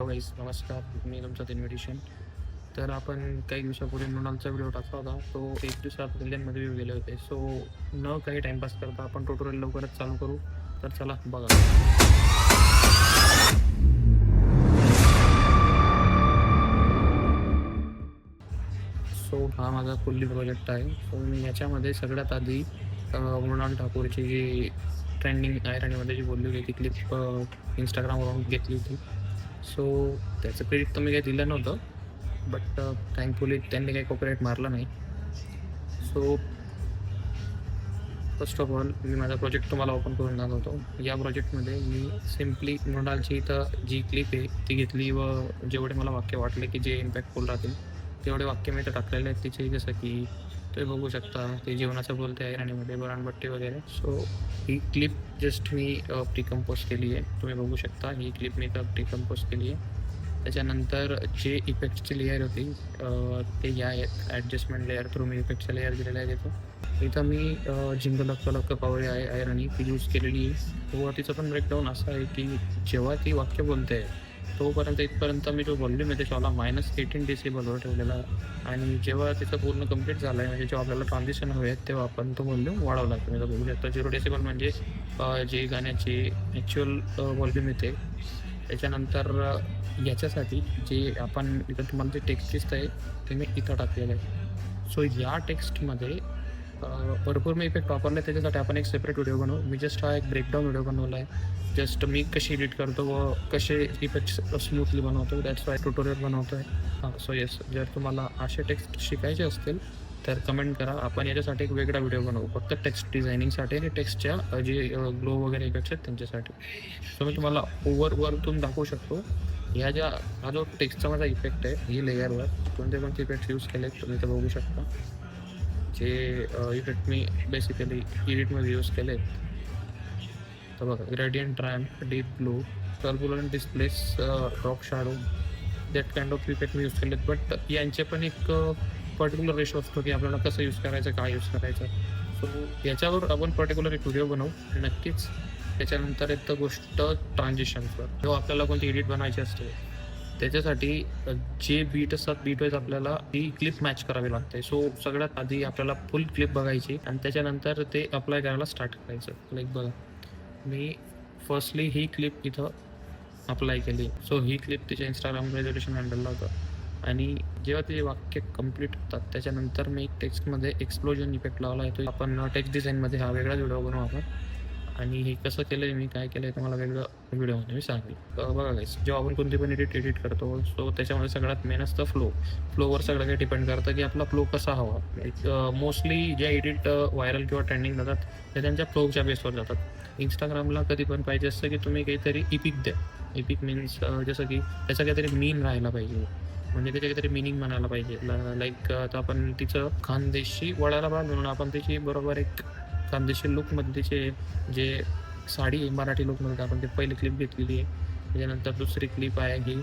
गाईस नमस्कार. मी तुमचं इन्व्हिटेशन तर आपण काही दिवसापूर्वी मृणालचा व्हिडिओ टाकला होता. तो एक दिवसात मिलियनमध्ये व्ह्यू गेले होते. सो न काही टाइमपास करता आपण ट्युटोरियल लवकरच चालू करू. तर चला बघा. सो हा माझा फुल्ली प्रोजेक्ट आहे. सो मी याच्यामध्ये सगळ्यात आधी मृणाल ठाकूरची जी ट्रेंडिंग आयराणीमध्ये जी बोलली होती ती क्लिप इंस्टाग्रामवरून घेतली होती. सो त्याचं क्रेडिट तर मी काही दिलं नव्हतं बट थँकफुली uh, त्यांनी काही कॉपरेट मारला नाही. सो फर्स्ट ऑफ ऑल मी माझा प्रोजेक्ट तुम्हाला ओपन करून दाखवतो. या प्रोजेक्टमध्ये मी सिम्पली मृणालची इथं जी क्लिप आहे ती घेतली व जेवढे मला वाक्य वाटले की जे इम्पॅक्टफुल राहतील तेवढे वाक्य मी इथं टाकलेले आहेत. तिचे जसं की तुम्ही बघू शकता. ते जेवणाचं बोलते आहे राणीमध्ये बराणबट्टी वगैरे. सो ही क्लिप जस्ट मी प्रिकम्पोज केली आहे. तुम्ही बघू शकता ही क्लिप मी तर प्रिकम्पोज केली आहे. त्याच्यानंतर जे इफेक्टची लेअर होती ते या आहेत. ॲडजस्टमेंट लेअर थ्रू मी इफेक्टचा लेअर दिलेला आहे इथं इथं मी जिंगल लक्क लक्क पावळे आहे आयरणी ती यूज केलेली आहे. व तिचं पण ब्रेकडाऊन असं आहे की जेव्हा ती वाक्य बोलते आहे तोपर्यंत इथपर्यंत मी जो व्हॉल्यूम आहे त्याच्यावाला मायनस एटीन डेसिबलवर ठेवलेला आहे. आणि जेव्हा तिचं पूर्ण कंप्लीट झालं आहे म्हणजे जेव्हा आपल्याला ट्रान्झिशन हवे आहेत तेव्हा आपण तो व्हॉल्यूम वाढवला तुम्ही बघू शकता झिरो डेसिबल म्हणजे जे गाण्याची ॲक्च्युअल व्हॉल्यूम येते त्याच्यानंतर याच्यासाठी जे आपण इथं तुम्हाला जे टेक्स्ट दिसत आहे ते मी इथं टाकलेलं आहे. सो या टेक्स्टमध्ये भरपूर मी इफेक्ट वापरले. त्याच्यासाठी आपण एक सेपरेट व्हिडिओ बनवू. मी जस्ट हा एक ब्रेकडाऊन व्हिडिओ बनवला आहे जस्ट मी कशी एडिट करतो व कसे इफेक्ट्स स्मूथली बनवतो. दॅट्स वाय ट्युटोरियल बनवतो आहे हां सो येस जर तुम्हाला असे टेक्स्ट शिकायचे असतील तर कमेंट करा. आपण याच्यासाठी एक वेगळा व्हिडिओ बनवू. फक्त टेक्स्ट डिझायनिंगसाठी आणि टेक्स्टच्या जे ग्लो वगैरे इफेक्ट्स आहेत त्यांच्यासाठी. सो मी तुम्हाला ओव्हर वरतून दाखवू शकतो. ह्या ज्या हा जो टेक्स्टचा माझा इफेक्ट आहे ही लेयरवर कोणते कोणते इफेक्ट्स यूज केले तुम्ही ते बघू शकता. जे इफेक्ट मी बेसिकली एडिटमध्ये यूज केले तर बघा gradient ramp deep blue turbulent displace rock shadow that kind of effect me use केलेत बट यांचे पण एक पर्टिक्युलर रेशो असतो की आपल्याला कसं यूज करायचं काय यूज करायचं. सो याच्यावर आपण पर्टिक्युलर एक व्हिडिओ बनवू. नक्कीच त्याच्यानंतर एक तर गोष्ट ट्रान्झिशनवर किंवा आपल्याला कोणती एडिट बनायची असते त्याच्यासाठी जे बीट असतात बीट वाईज आपल्याला ती क्लिप मॅच करावी लागते. सो सगळ्यात आधी आपल्याला फुल क्लिप बघायची आणि त्याच्यानंतर ते अप्लाय करायला स्टार्ट करायचं. लाईक बघा मी फर्स्टली ही क्लिप इथं अप्लाय केली. सो ही क्लिप तिच्या इंस्टाग्राम रेझोल्युशन हँडलला होतं. आणि जेव्हा ते वाक्य कंप्लीट होतात त्याच्यानंतर मी टेक्स्टमध्ये एक्सप्लोजन इफेक्ट लावला. येतो आपण टेक्स्ट डिझाईनमध्ये हा वेगळा व्हिडिओ बनवू आपण. आणि हे कसं केलं आहे मी काय केलं आहे तुम्हाला वेगळं व्हिडिओमध्ये मी सांगेल. तर बघा गाईस जेव्हा आपण कोणती पण एडिट एडिट करतो सो त्याच्यामध्ये सगळ्यात मेन असतं फ्लो फ्लोवर सगळं काही डिपेंड करतं की आपला फ्लो कसा हवा. मोस्टली ज्या एडिट व्हायरल किंवा ट्रेंडिंग जातात ते त्यांच्या फ्लोच्या बेसवर जातात. इंस्टाग्रामला कधी पण पाहिजे असतं की तुम्ही काहीतरी इपिक द्या. इपिक मीन्स जसं की त्याचा काहीतरी मीन राहायला पाहिजे. म्हणजे त्याच्या काहीतरी मिनिंग म्हणायला पाहिजे. लाईक आता आपण तिचं खानदेशी वळायला पाहिजे म्हणून आपण त्याची बरोबर एक खानदेशी लुकमध्ये जे जे साडी मराठी मराठी लुकमध्ये आपण ते पहिली क्लिप घेतलेली आहे. त्याच्यानंतर दुसरी क्लिप आहे ही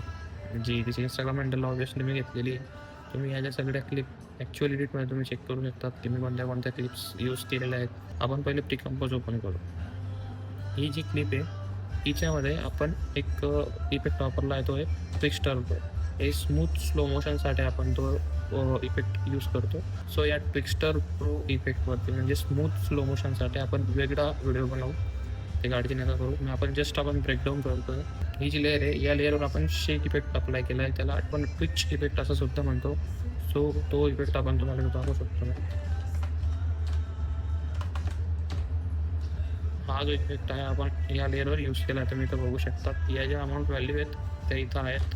जी तिची इंस्टाग्राम हँडल ऑब्विसली मी घेतलेली आहे. तुम्ही ह्या ज्या सगळ्या क्लिप ॲक्च्युअल एडिटमध्ये तुम्ही चेक करू शकता की मी कोणत्या कोणत्या क्लिप्स यूज केलेल्या आहेत. आपण पहिले प्रिकम्पोज ओपन करू. ही जी क्लिप आहे तिच्यामध्ये आपण एक इफेक्ट वापरला आहे तो आहे ट्रिक्स्टर हे स्मूथ स्लो मोशनसाठी आपण तो इफेक्ट यूज करतो. सो या ट्विक्स्टर प्रो इफेक्टवरती म्हणजे स्मूथ स्लो मोशनसाठी आपण वेगळा व्हिडिओ बनवू. ते गाडीची नका करू. मग आपण जस्ट आपण ब्रेकडाऊन करतो. ही जी लेअर आहे या लेअरवर आपण शेक इफेक्ट अप्लाय केला आहे. त्याला आपण ट्विच इफेक्ट असं सुद्धा म्हणतो. सो तो इफेक्ट आपण तुम्हाला दाखवू शकतो. हा जो इफेक्ट आहे आपण या लेअरवर यूज केला आहे. तुम्ही इथं बघू शकता. या ज्या अमाऊंट व्हॅल्यू आहेत त्या इथं आहेत.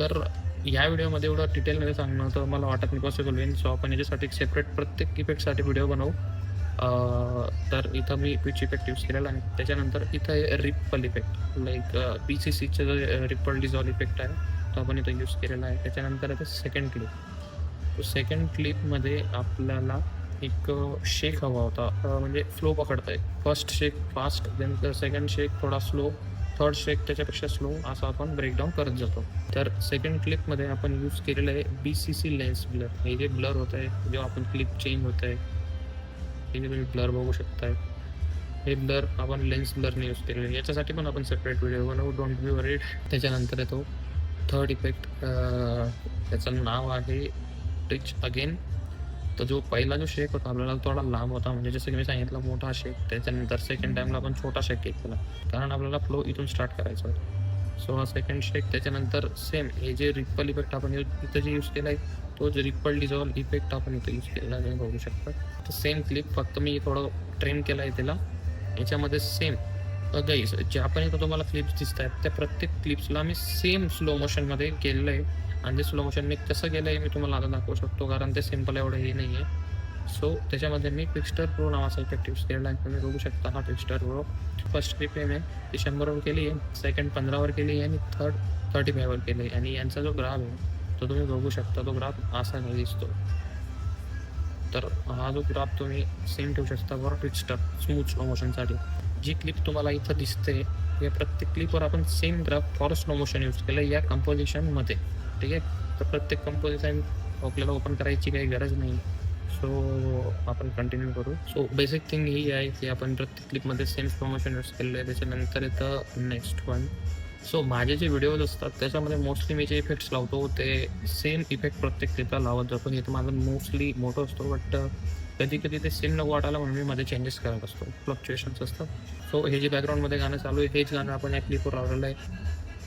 तर या व्हिडिओमध्ये एवढं डिटेलमध्ये सांगणं तर मला वाटत नाही. पॉसिबल होईल सो आपण याच्यासाठी एक सेपरेट प्रत्येक इफेक्टसाठी व्हिडिओ बनवू. तर इथं मी पिच इफेक्ट यूज केलेला आणि त्याच्यानंतर इथं ripple effect like P C सीचं जो रिपल डिझॉल इफेक्ट आहे तो आपण इथं यूज केलेला आहे. त्याच्यानंतर आहे सेकंड क्लिप सेकंड क्लिपमध्ये आपल्याला एक शेक हवा होता. म्हणजे फ्लो पकडता आहे first shake fast then second shake थोडा स्लो थर्ड शेक त्याच्यापेक्षा स्लो असं आपण ब्रेकडाऊन करत जातो. तर सेकंड क्लिपमध्ये आपण यूज केलेलं आहे B C C lens blur हे जे ब्लर होत आहे जेव्हा आपण क्लिप चेंज होत आहे हे जे तुम्ही ब्लर बघू शकताय हे ब्लर आपण लेन्स ब्लरने यूज केलेलं याच्यासाठी पण आपण सेपरेट व्हिडिओ बनवू. डोंट बी वरीड त्याच्यानंतर येतो थर्ड इफेक्ट त्याचं नाव आहे रिच अगेन तर जो पहिला जो शेक होता आपल्याला थोडा लांब होता. म्हणजे जसं की मी सांगितलं मोठा शेक त्याच्यानंतर सेकंड टाईमला आपण छोटा शेक केला. कारण आपल्याला फ्लो इथून स्टार्ट करायचा होता. सो हा सेकंड शेक त्याच्यानंतर सेम हे जे रिपल इफेक्ट आपण इथं जे यूज केला आहे तो जे रिपल डिझॉल इफेक्ट आपण इथं यूज केलेला तुम्ही बघू शकता. तर सेम क्लिप फक्त मी थोडं ट्रेन केलं आहे त्याला याच्यामध्ये सेम गाईस ज्या पण इथं तुम्हाला क्लिप्स दिसत आहेत त्या प्रत्येक क्लिप्सला मी सेम स्लो मोशनमध्ये केलेलं आहे आणि ते स्लो मोशन मी कसं केलं आहे मी तुम्हाला आता दाखवू शकतो कारण ते सिंपल एवढं हे नाही आहे सो त्याच्यामध्ये मी ट्विस्टर प्रो नावाचा इफेक्ट यूज केलेला आहे तुम्ही बघू शकता हा ट्विस्टर प्रो फर्स्ट क्लिप आहे मी ती शंभरवर केली आहे सेकंड पंधरावर केली आहे आणि थर्ड थर्टी फायवर केली आहे आणि यांचा जो ग्राफ आहे तो तुम्ही बघू शकता तो ग्राफ असा नाही दिसतो. तर हा जो ग्राफ तुम्ही सेम ठेवू शकता बरं ट्विस्टर स्मूथ स्लो मोशनसाठी जी क्लिप तुम्हाला इथं दिसते या प्रत्येक क्लिपवर आपण same graph for slow motion use केलं या कंपोजिशनमध्ये ठीक आहे? तर प्रत्येक कंपोजिशन आपल्याला ओपन करायची काही गरज नाही. सो आपण कंटिन्यू करू. सो बेसिक थिंग ही आहे की आपण प्रत्येक क्लिपमध्ये सेम प्रमोशन मोशन यूज केलेलं आहे. त्याच्यानंतर येतं नेक्स्ट वन सो माझे जे व्हिडिओज असतात त्याच्यामध्ये मोस्टली मी जे इफेक्ट्स लावतो ते सेम इफेक्ट प्रत्येक क्लिपला लावत जातो. हे तर माझं मोस्टली मोठं असतो बट कधी कधी ते सेम नको वाटायला म्हणून मी मध्ये चेंजेस करत असतो. फ्लक्च्युएशन्स असतात. सो हे जे बॅकग्राऊंडमध्ये गाणं चालू आहे हेच गाणं आपण या क्लिपवर लावलेलं आहे.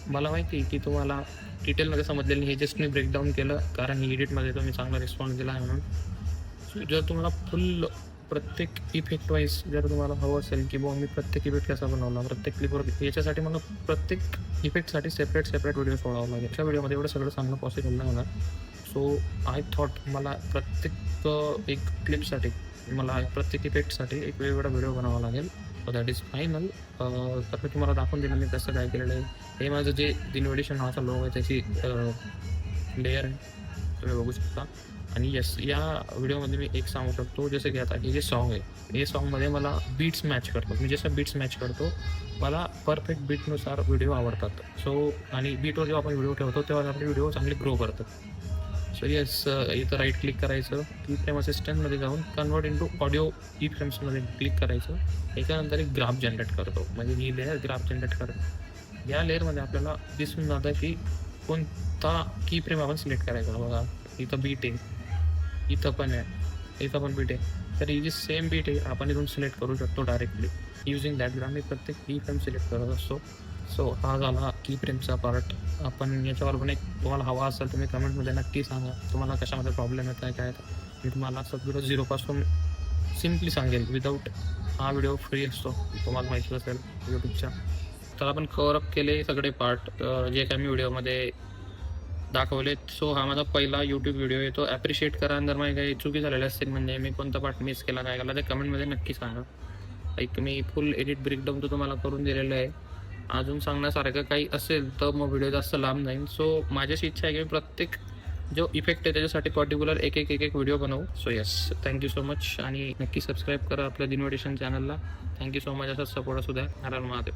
मला माहिती आहे की तुम्हाला डिटेलमध्ये समजलेलं नाही. हे जस्ट मी ब्रेकडाऊन केलं. कारण एडिटमध्ये तुम्ही चांगला रिस्पॉन्स दिला आहे म्हणून. जर तुम्हाला फुल प्रत्येक इफेक्ट वाईज जर तुम्हाला हवं असेल की बुवा मी प्रत्येक इफेक्ट कसा बनवला प्रत्येक क्लिपवर याच्यासाठी मला प्रत्येक इफेक्टसाठी सेपरेट सेपरेट व्हिडिओ सोडावा लागेल. त्या व्हिडिओमध्ये एवढं सगळं सांगणं पॉसिबल नाही होणार. सो आय थॉट मला प्रत्येक एक क्लिपसाठी मला प्रत्येक इफेक्टसाठी एक वेगवेगळा व्हिडिओ बनावा लागेल. सो दॅट इज फायनल तर मी तुम्हाला दाखवून दिलं मी कसं काय केलेलं आहे. हे माझं जे दिनवेडिशन नावाचा लोग आहे त्याची uh, लेअर आहे. तुम्ही बघू शकता. आणि यस या व्हिडिओमध्ये मी एक सांगू शकतो जसं की आता हे जे सॉन्ग आहे हे सॉन्गमध्ये मला बीट्स मॅच करतो मी जसं बीट्स मॅच करतो मला परफेक्ट बीटनुसार व्हिडिओ आवडतात. सो आणि बीटवर जेव्हा आपण व्हिडिओ ठेवतो तेव्हा आपले व्हिडिओ चांगले ग्रो करतात. सर येस uh, इथं राईट क्लिक करायचं. की फ्रेम असिस्टंटमध्ये जाऊन कन्वर्ट इंटू ऑडिओ ई फ्रेम्समध्ये क्लिक करायचं. त्याच्यानंतर एक ग्राफ जनरेट करतो. म्हणजे ही लेअर ग्राफ जनरेट करतो. या लेअरमध्ये आपल्याला दिसून जातं की कोणता की फ्रेम आपण सिलेक्ट करायचा. बघा इथं बीट आहे. इथं पण आहे. इथं पण बीट आहे. तर ही जी सेम बीट आहे आपण इथून सिलेक्ट करू शकतो डायरेक्टली युझिंग दॅट ग्राम मी प्रत्येक ई फ्रेम सिलेक्ट करत असतो. सो हा झाला की फ्रेमचा पार्ट आपण याच्यावर पण एक तुम्हाला हवा असेल तुम्ही कमेंटमध्ये नक्की सांगा. तुम्हाला कशामध्ये प्रॉब्लेम येत आहे काय मी तुम्हाला सगळं झिरोपासून सिम्पली सांगेल विदाऊट हा व्हिडिओ फ्री असतो. तुम्हाला माहिती असेल यूट्यूबच्या तर आपण कवरअप केले सगळे पार्ट जे काय मी व्हिडिओमध्ये दाखवले सो हा माझा पहिला यूट्यूब व्हिडिओ येतो तो ॲप्रिशिएट करा. आणि जर माझी काही चुकी झालेली असतील म्हणजे मी कोणता पार्ट मिस केला काय केला ते कमेंटमध्ये नक्की सांगा. लाईक मी फुल एडिट ब्रेकडाऊन तर तुम्हाला करून दिलेलं आहे. अजून सांगण्यासारखं काही असेल तर मग व्हिडिओ जास्त लांब जाईल सो माझ्याशी इच्छा आहे की मी प्रत्येक जो इफेक्ट आहे त्याच्यासाठी पर्टिक्युलर एक एक एक एक व्हिडिओ बनवू. So yes thank you so much आणि नक्की सबस्क्राईब करा आपल्या इन्व्हिटेशन चॅनलला थँक्यू सो मच असा सपोर्ट असू द्या. महादेव.